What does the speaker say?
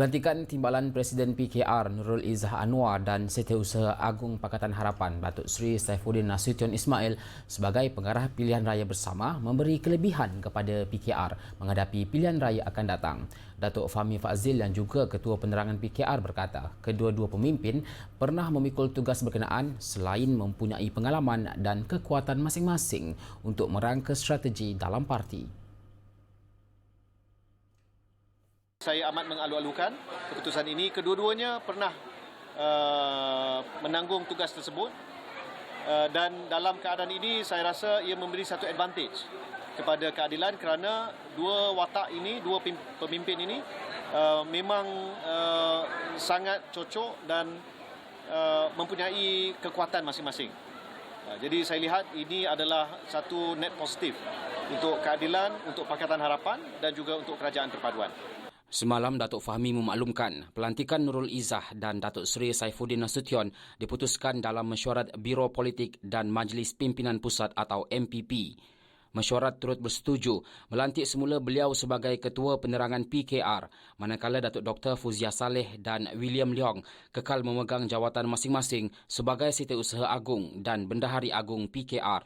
Pelantikan Timbalan Presiden PKR Nurul Izzah Anwar dan Setiausaha Agung Pakatan Harapan Datuk Seri Saifuddin Nasution Ismail sebagai pengarah pilihan raya bersama memberi kelebihan kepada PKR menghadapi pilihan raya akan datang. Datuk Fahmi Fazil yang juga Ketua Penerangan PKR berkata, kedua-dua pemimpin pernah memikul tugas berkenaan selain mempunyai pengalaman dan kekuatan masing-masing untuk merangka strategi dalam parti. Saya amat mengalu-alukan keputusan ini. Kedua-duanya pernah uh, menanggung tugas tersebut uh, dan dalam keadaan ini saya rasa ia memberi satu advantage kepada keadilan kerana dua watak ini, dua pemimpin ini uh, memang uh, sangat cocok dan uh, mempunyai kekuatan masing-masing. Uh, jadi saya lihat ini adalah satu net positif untuk keadilan, untuk Pakatan Harapan dan juga untuk Kerajaan Perpaduan. Semalam Datuk Fahmi memaklumkan pelantikan Nurul Izzah dan Datuk Seri Saifuddin Nasution diputuskan dalam mesyuarat Biro Politik dan Majlis Pimpinan Pusat atau MPP. Mesyuarat turut bersetuju melantik semula beliau sebagai Ketua Penerangan PKR manakala Datuk Dr. Fuzia Saleh dan William Leong kekal memegang jawatan masing-masing sebagai Setiausaha Agung dan Bendahari Agung PKR.